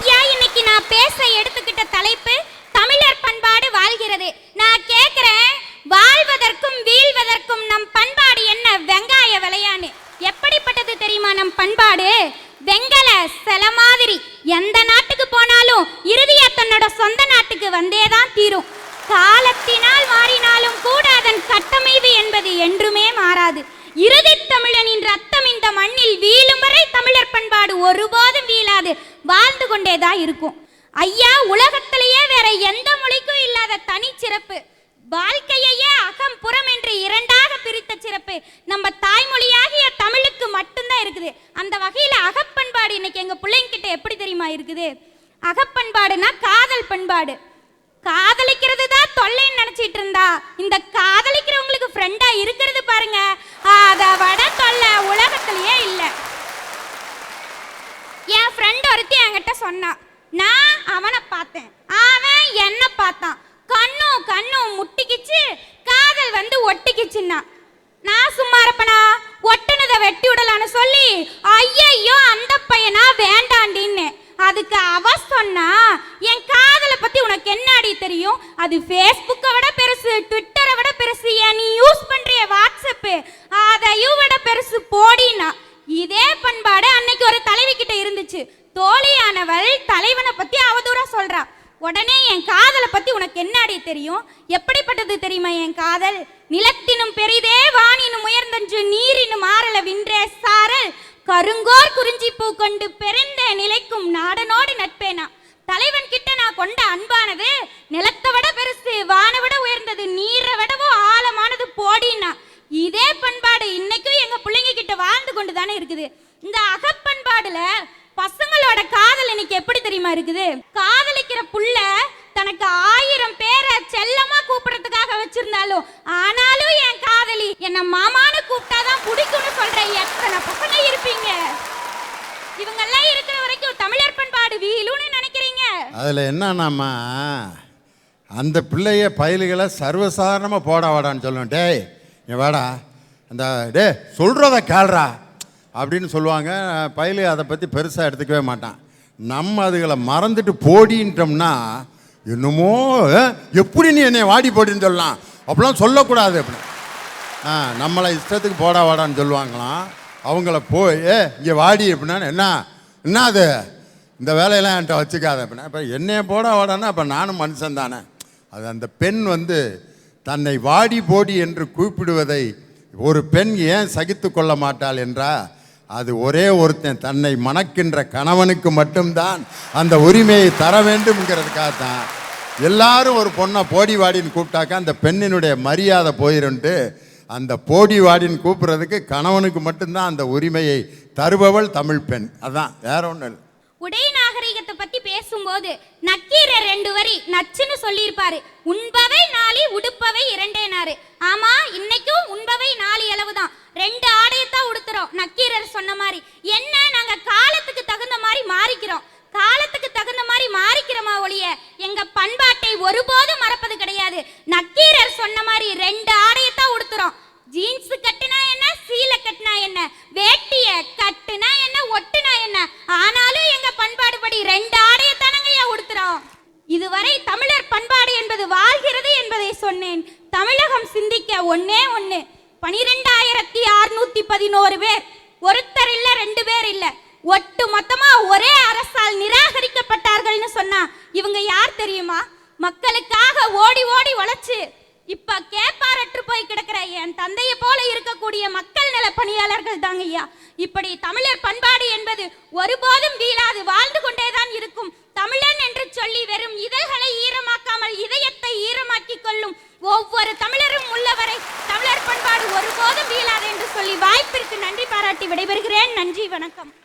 ஐயா இன்னைக்கு நான் பேச எடுத்துக்கிட்ட தலைப்பு தமிழர் பண்பாடு வாழ்கிறது? நான் கேக்குறேன் வாழ்வதற்கும் வீழ்வதற்கும் நம் பண்பாடு என்ன? வெங்காய விளையான்னு எப்படிப்பட்டது தெரியுமா நம் பண்பாடு? வெங்கல சில மாதிரி. எந்த நாட்டுக்கு போனாலும் இறுதியா தன்னோட சொந்த நாட்டுக்கு வந்தே தான் தீரும். காலத்தினால் மாறினாலும் கூட அதன் கட்டமைவு என்பது என்றுமே மாறாது இறுதி தமிழனின் ரத்தம் இந்த மண்ணில் வீழும் வரை தமிழர் பண்பாடு ஒருபோதும் வாழ்ந்து வாழ்ந்து கொண்டேதான் இருக்கும். ஐயா உலகத்திலேயே வேற எந்த மொழிக்கும் இல்லாத தனிச்சிறப்பு வாழ்க்கையையே அகம் புறம் என்று இரண்டாக பிரித்த சிறப்பு நம்ம தாய்மொழியாகிய தமிழுக்கு மட்டும்தான் இருக்குது. அந்த வகையில் அகப்பண்பாடு இன்னைக்கு எங்க பிள்ளைங்கிட்ட எப்படி தெரியுமா இருக்குது? அகப்பண்பாடுனா காதல் பண்பாடு. காதலிக்கிறது தான் தொல்லைன்னு நினைச்சிட்டு இருந்தா இந்த காதலிக்கிறவங்களுக்கு ஃப்ரெண்டா இருக்கிறது பாருங்க. அதை விட தொல்லை உலகத்திலேயே இல்லை என் ஃப்ரெண்ட் ஒருத்தி என்கிட்ட சொன்னான் நான் அவனை பார்த்தேன் அவன் என்ன பார்த்தான் கண்ணும் கண்ணும் காதல் வந்து ஒட்டிக்கிச்சுன்னா. நான் சும்மா இருப்பனா? ஒட்டுனதை வெட்டி விடலான்னு சொல்லி ஐயையோ அந்த பையனா? வேண்டாண்டின்னு. அதுக்கு அவ சொன்னா என் காதலை பத்தி உனக்கு என்னடி தெரியும்? அது ஃபேஸ்புக்கை விட பெருசு ட்விட்டரை விட பெருசு ஏன் நீ யூஸ் பண்றிய வாட்ஸ்அப்பு அதையும் விட பெருசு போடினா இதே பண்பாடு அன்னைக்கு ஒரு தலைவி கிட்ட இருந்துச்சு. தோழியானவள் தலைவனை பத்தி அவதூறா சொல்றா. உடனே என் காதலை பத்தி உனக்கு என்னடி தெரியும்? எப்படிப்பட்டது தெரியுமா என் காதல்? நிலத்தினும் பெரிதே வானினும் உயர்ந்தன்று நீரினும் ஆறல வின்றே சாரல் கருங்கோர் குறிஞ்சி பூ கொண்டு பெருந்த நிலைக்கும் நாடனோடு நட்பேனா? தலைவன் கிட்ட நான் கொண்ட அன்பானது நிலத்தை விட பெருசு வானை விட உயர்ந்தது நீரை விடவோ ஆழமானது போடினா? இதே பண்பாடு இன்னைக்கும் எங்க பிள்ளைங்க கிட்ட வாழ்ந்து கொண்டு தானே இருக்குது. இந்த அகப்பண்பாடுல பசங்களோட காதல் இன்னைக்கு எப்படி தெரியுமா இருக்குது? காதலிக்கிற புள்ள தனக்கு ஆயிரம் பேரை செல்லமா கூப்பிடுறதுக்காக வச்சிருந்தாலும் ஆனாலும் என் காதலி என்ன மாமான்னு கூப்பிட்டாதான் பிடிக்கும்னு சொல்ற எத்தனை பசங்க இருப்பீங்க? இவங்கெல்லாம் இருக்கிற வரைக்கும் தமிழர் பண்பாடு வீலுன்னு நினைக்கிறீங்க? அதில் என்னன்னாம்மா அந்த பிள்ளைய பயலுகளை சர்வசாதாரணமாக போட வாடான்னு சொல்லுவேன். டேய் நீ வாடா. அந்த டே சொல்கிறத கேள்றா அப்படின்னு சொல்லுவாங்க. பயலு அதை பற்றி பெருசாக எடுத்துக்கவே மாட்டான். நம்ம அதுகளை மறந்துட்டு போடின்ட்டோம்னா என்னமோ எப்படி நீ என்னை வாடி போடின்னு சொல்லலாம். அப்படிலாம் சொல்லக்கூடாது அப்படி ஆ நம்மளை இஷ்டத்துக்கு போடா வாடான்னு சொல்லுவாங்களாம். அவங்கள போய் ஏ இங்கே வாடி அப்படின்னா என்ன என்ன அது? இந்த வேலையெல்லாம் என்கிட்ட வச்சுக்காத அப்படின்னா இப்போ என்னைய போடா வாடான்னா அப்போ நானும் மனுஷன் தானே. அது அந்த பெண் வந்து தன்னை வாடி போடி என்று கூப்பிடுவதை ஒரு பெண் ஏன் சகித்து கொள்ள மாட்டாள் என்றா அது ஒரே ஒருத்தன் தன்னை மணக்கின்ற கணவனுக்கு மட்டும்தான் அந்த உரிமையை தர வேண்டும்ங்கிறதுக்காக தான் எல்லாரும் ஒரு பொண்ணை போடி வாடின்னு கூப்பிட்டாக்கா அந்த பெண்ணினுடைய மரியாதை போயிருன்ட்டு அந்த போடி வாடின்னு கூப்பிடுறதுக்கு கணவனுக்கு மட்டும்தான் அந்த உரிமையை தருபவள் தமிழ் பெண். அதான் வேற ஒன்றும் இல்லை. உடை நாகரிகத்தை பத்தி பேசும்போது நக்கீரர் ரெண்டு வரி நச்சுன்னு சொல்லியிருப்பாரு. உண்பவை நாளி உடுப்பவை இரண்டே நாறு ஆமா இன்னைக்கும் உண்பவை நாலு அளவுதான். ரெண்டு ஆடை பார்க்குறோம். நக்கீரர் சொன்ன மாதிரி என்ன நாங்கள் காலத்துக்கு தகுந்த மாதிரி மாறிக்கிறோம். காலத்துக்கு தகுந்த மாதிரி மாறிக்கிறோமா ஒழிய எங்க பண்பாட்டை ஒருபோதும் மறப்பது கிடையாது. நக்கீரர் சொன்ன மாதிரி ரெண்டு ஆடையத்தான் உடுத்துறோம். ஜீன்ஸ் கட்டுனா என்ன சீலை கட்டுனா என்ன வேட்டிய கட்டுனா என்ன ஒட்டுனா என்ன ஆனாலும் எங்க பண்பாடு படி ரெண்டு ஆடைய தானங்கய்யா உடுத்துறோம்? இதுவரை தமிழர் பண்பாடு என்பது வாழ்கிறது என்பதை சொன்னேன். தமிழகம் சிந்திக்க ஒன்னே ஒண்ணு. பனிரெண்டாயிரத்தி அறுநூத்தி பதினோரு பேர். ஒருத்தர் இல்ல ரெண்டு பேர் இல்ல. ஒட்டு மொத்தமா ஒரே அரசால் நிராகரிக்கப்பட்டார்கள்னு சொன்னா இவங்க யார் தெரியுமா? மக்களுக்காக ஓடி ஓடி உழைச்சு இப்ப கேப்பாரற்று போய் கிடக்கிற என் தந்தையை போல இருக்கக்கூடிய மக்கள் நல பணியாளர்கள் தாங்க ஐயா. இப்படி தமிழர் பண்பாடு என்பது ஒருபோதும் வீழாது வாழ்ந்து கொண்டேதான் இருக்கும். தமிழன் என்று சொல்லி வெறும் இதழ்களை ஈரமாக்காமல் இதயத்தை ஈரமாக்கிக் கொள்ளும் ஒவ்வொரு தமிழரும் உள்ளவரை தமிழர் பண்பாடு ஒருபோதும் சொல்லி வாய்ப்பிற்கு நன்றி பாராட்டி விடைபெறுகிறேன். நன்றி வணக்கம்.